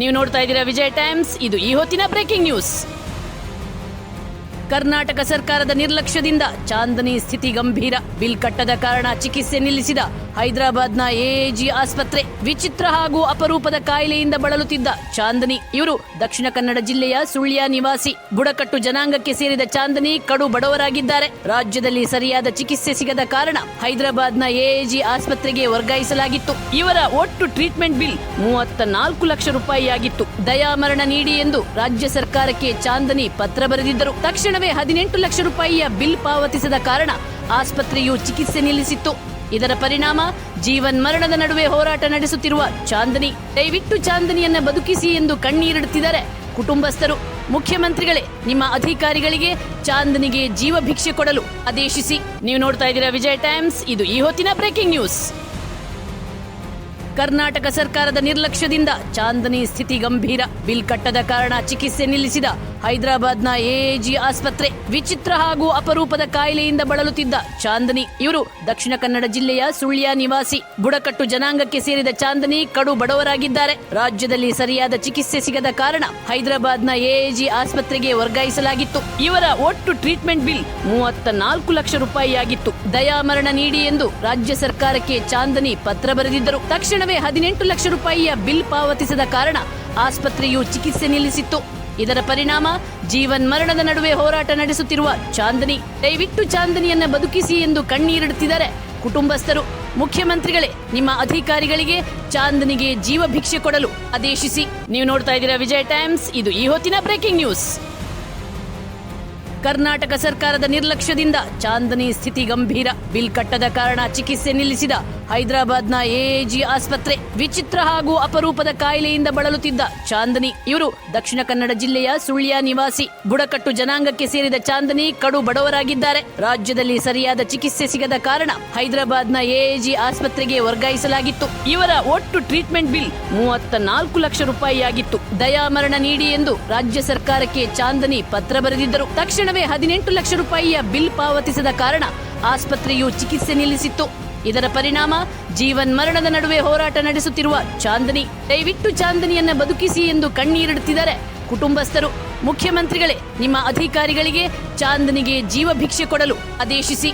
ನೀವು ನೋಡ್ತಾ ಇದ್ದೀರಾ ವಿಜಯ್ ಟೈಮ್ಸ್. ಇದು ಈ ಹೊತ್ತಿನ ಬ್ರೇಕಿಂಗ್ ನ್ಯೂಸ್ ಕರ್ನಾಟಕ ಸರ್ಕಾರದ ನಿರ್ಲಕ್ಷ್ಯದಿಂದ ಚಾಂದನಿ ಸ್ಥಿತಿ ಗಂಭೀರ. ಬಿಲ್ ಕಟ್ಟದ ಕಾರಣ ಚಿಕಿತ್ಸೆ ನಿಲ್ಲಿಸಿದ ಹೈದರಾಬಾದ್ನ ಎಎಜಿ ಆಸ್ಪತ್ರೆ ವಿಚಿತ್ರ ಹಾಗೂ ಅಪರೂಪದ ಕಾಯಿಲೆಯಿಂದ ಬಳಲುತ್ತಿದ್ದ ಚಾಂದನಿ. ಇವರು ದಕ್ಷಿಣ ಕನ್ನಡ ಜಿಲ್ಲೆಯ ಸುಳ್ಯ ನಿವಾಸಿ. ಬುಡಕಟ್ಟು ಜನಾಂಗಕ್ಕೆ ಸೇರಿದ ಚಾಂದನಿ ಕಡು ಬಡವರಾಗಿದ್ದಾರೆ. ರಾಜ್ಯದಲ್ಲಿ ಸರಿಯಾದ ಚಿಕಿತ್ಸೆ ಸಿಗದ ಕಾರಣ ಹೈದರಾಬಾದ್ನ ಎಎಜಿ ಆಸ್ಪತ್ರೆಗೆ ವರ್ಗಾಯಿಸಲಾಗಿತ್ತು. ಇವರ ಒಟ್ಟು ಟ್ರೀಟ್ಮೆಂಟ್ ಬಿಲ್ ಮೂವತ್ತ ನಾಲ್ಕು ಲಕ್ಷ ರೂಪಾಯಿಯಾಗಿತ್ತು. ದಯಾಮರಣ ನೀಡಿ ಎಂದು ರಾಜ್ಯ ಸರ್ಕಾರಕ್ಕೆ ಚಾಂದನಿ ಪತ್ರ ಬರೆದಿದ್ದರು. ತಕ್ಷಣವೇ ಹದಿನೆಂಟು ಲಕ್ಷ ರೂಪಾಯಿಯ ಬಿಲ್ ಪಾವತಿಸದ ಕಾರಣ ಆಸ್ಪತ್ರೆಯು ಚಿಕಿತ್ಸೆ ನಿಲ್ಲಿಸಿತ್ತು. ಇದರ ಪರಿಣಾಮ ಜೀವನ್ ಮರಣದ ನಡುವೆ ಹೋರಾಟ ನಡೆಸುತ್ತಿರುವ ಚಾಂದನಿ. ದಯವಿಟ್ಟು ಚಾಂದನಿಯನ್ನ ಬದುಕಿಸಿ ಎಂದು ಕಣ್ಣೀರಿಡುತ್ತಿದ್ದಾರೆ ಕುಟುಂಬಸ್ಥರು. ಮುಖ್ಯಮಂತ್ರಿಗಳೇ, ನಿಮ್ಮ ಅಧಿಕಾರಿಗಳಿಗೆ ಚಾಂದನಿಗೆ ಜೀವ ಭಿಕ್ಷೆ ಕೊಡಲು ಆದೇಶಿಸಿ. ನೀವು ನೋಡ್ತಾ ಇದ್ದೀರಾ ವಿಜಯ್ ಟೈಮ್ಸ್, ಇದು ಈ ಹೊತ್ತಿನ ಬ್ರೇಕಿಂಗ್ ನ್ಯೂಸ್. ಕರ್ನಾಟಕ ಸರ್ಕಾರದ ನಿರ್ಲಕ್ಷ್ಯದಿಂದ ಚಾಂದನಿ ಸ್ಥಿತಿ ಗಂಭೀರ. ಬಿಲ್ ಕಟ್ಟದ ಕಾರಣ ಚಿಕಿತ್ಸೆ ನಿಲ್ಲಿಸಿದ ಹೈದರಾಬಾದ್ನ ಎಎಜಿ ಆಸ್ಪತ್ರೆ ವಿಚಿತ್ರ ಹಾಗೂ ಅಪರೂಪದ ಕಾಯಿಲೆಯಿಂದ ಬಳಲುತ್ತಿದ್ದ ಚಾಂದನಿ. ಇವರು ದಕ್ಷಿಣ ಕನ್ನಡ ಜಿಲ್ಲೆಯ ಸುಳ್ಯ ನಿವಾಸಿ. ಬುಡಕಟ್ಟು ಜನಾಂಗಕ್ಕೆ ಸೇರಿದ ಚಾಂದನಿ ಕಡು ಬಡವರಾಗಿದ್ದಾರೆ. ರಾಜ್ಯದಲ್ಲಿ ಸರಿಯಾದ ಚಿಕಿತ್ಸೆ ಸಿಗದ ಕಾರಣ ಹೈದರಾಬಾದ್ನ ಎಎಜಿ ಆಸ್ಪತ್ರೆಗೆ ವರ್ಗಾಯಿಸಲಾಗಿತ್ತು. ಇವರ ಒಟ್ಟು ಟ್ರೀಟ್ಮೆಂಟ್ ಬಿಲ್ ಮೂವತ್ತ ನಾಲ್ಕು ಲಕ್ಷ ರೂಪಾಯಿಯಾಗಿತ್ತು. ದಯಾಮರಣ ನೀಡಿ ಎಂದು ರಾಜ್ಯ ಸರ್ಕಾರಕ್ಕೆ ಚಾಂದನಿ ಪತ್ರ ಬರೆದಿದ್ದರು. ತಕ್ಷಣವೇ ಹದಿನೆಂಟು ಲಕ್ಷ ರೂಪಾಯಿಯ ಬಿಲ್ ಪಾವತಿಸದ ಕಾರಣ ಆಸ್ಪತ್ರೆಯು ಚಿಕಿತ್ಸೆ ನಿಲ್ಲಿಸಿತ್ತು. ಇದರ ಪರಿಣಾಮ ಜೀವನ್ ಮರಣದ ನಡುವೆ ಹೋರಾಟ ನಡೆಸುತ್ತಿರುವ ಚಾಂದನಿ. ದಯವಿಟ್ಟು ಚಾಂದನಿಯನ್ನ ಬದುಕಿಸಿ ಎಂದು ಕಣ್ಣೀರಿಡುತ್ತಿದ್ದಾರೆ ಕುಟುಂಬಸ್ಥರು. ಮುಖ್ಯಮಂತ್ರಿಗಳೇ, ನಿಮ್ಮ ಅಧಿಕಾರಿಗಳಿಗೆ ಚಾಂದನಿಗೆ ಜೀವ ಭಿಕ್ಷೆ ಕೊಡಲು ಆದೇಶಿಸಿ. ನೀವು ನೋಡ್ತಾ ಇದ್ದೀರಾ ವಿಜಯ್ ಟೈಮ್ಸ್, ಇದು ಈ ಹೊತ್ತಿನ ಬ್ರೇಕಿಂಗ್ ನ್ಯೂಸ್. ಕರ್ನಾಟಕ ಸರ್ಕಾರದ ನಿರ್ಲಕ್ಷ್ಯದಿಂದ ಚಾಂದನಿ ಸ್ಥಿತಿ ಗಂಭೀರ. ಬಿಲ್ ಕಟ್ಟದ ಕಾರಣ ಚಿಕಿತ್ಸೆ ನಿಲ್ಲಿಸಿದ ಹೈದರಾಬಾದ್ನ ಎಎಜಿ ಆಸ್ಪತ್ರೆ. ವಿಚಿತ್ರ ಹಾಗೂ ಅಪರೂಪದ ಕಾಯಿಲೆಯಿಂದ ಬಳಲುತ್ತಿದ್ದ ಚಾಂದನಿ. ಇವರು ದಕ್ಷಿಣ ಕನ್ನಡ ಜಿಲ್ಲೆಯ ಸುಳ್ಯ ನಿವಾಸಿ. ಬುಡಕಟ್ಟು ಜನಾಂಗಕ್ಕೆ ಸೇರಿದ ಚಾಂದನಿ ಕಡು ಬಡವರಾಗಿದ್ದಾರೆ. ರಾಜ್ಯದಲ್ಲಿ ಸರಿಯಾದ ಚಿಕಿತ್ಸೆ ಸಿಗದ ಕಾರಣ ಹೈದರಾಬಾದ್ನ ಎಎಜಿ ಆಸ್ಪತ್ರೆಗೆ ವರ್ಗಾಯಿಸಲಾಗಿತ್ತು. ಇವರ ಒಟ್ಟು ಟ್ರೀಟ್ಮೆಂಟ್ ಬಿಲ್ ಮೂವತ್ತ ನಾಲ್ಕು ಲಕ್ಷ ರೂಪಾಯಿಯಾಗಿತ್ತು. ದಯಾಮರಣ ನೀಡಿ ಎಂದು ರಾಜ್ಯ ಸರ್ಕಾರಕ್ಕೆ ಚಾಂದನಿ ಪತ್ರ ಬರೆದಿದ್ದರು. ತಕ್ಷಣವೇ ಹದಿನೆಂಟು ಲಕ್ಷ ರೂಪಾಯಿಯ ಬಿಲ್ ಪಾವತಿಸದ ಕಾರಣ ಆಸ್ಪತ್ರೆಯು ಚಿಕಿತ್ಸೆ ನಿಲ್ಲಿಸಿತ್ತು. ಇದರ ಪರಿಣಾಮ ಜೀವನ್ ಮರಣದ ನಡುವೆ ಹೋರಾಟ ನಡೆಸುತ್ತಿರುವ ಚಾಂದನಿ. ದಯವಿಟ್ಟು ಚಾಂದನಿಯನ್ನ ಬದುಕಿಸಿ ಎಂದು ಕಣ್ಣೀರಿಡುತ್ತಿದ್ದಾರೆ ಕುಟುಂಬಸ್ಥರು. ಮುಖ್ಯಮಂತ್ರಿಗಳೇ, ನಿಮ್ಮ ಅಧಿಕಾರಿಗಳಿಗೆ ಚಾಂದನಿಗೆ ಜೀವ ಭಿಕ್ಷೆ ಕೊಡಲು ಆದೇಶಿಸಿ.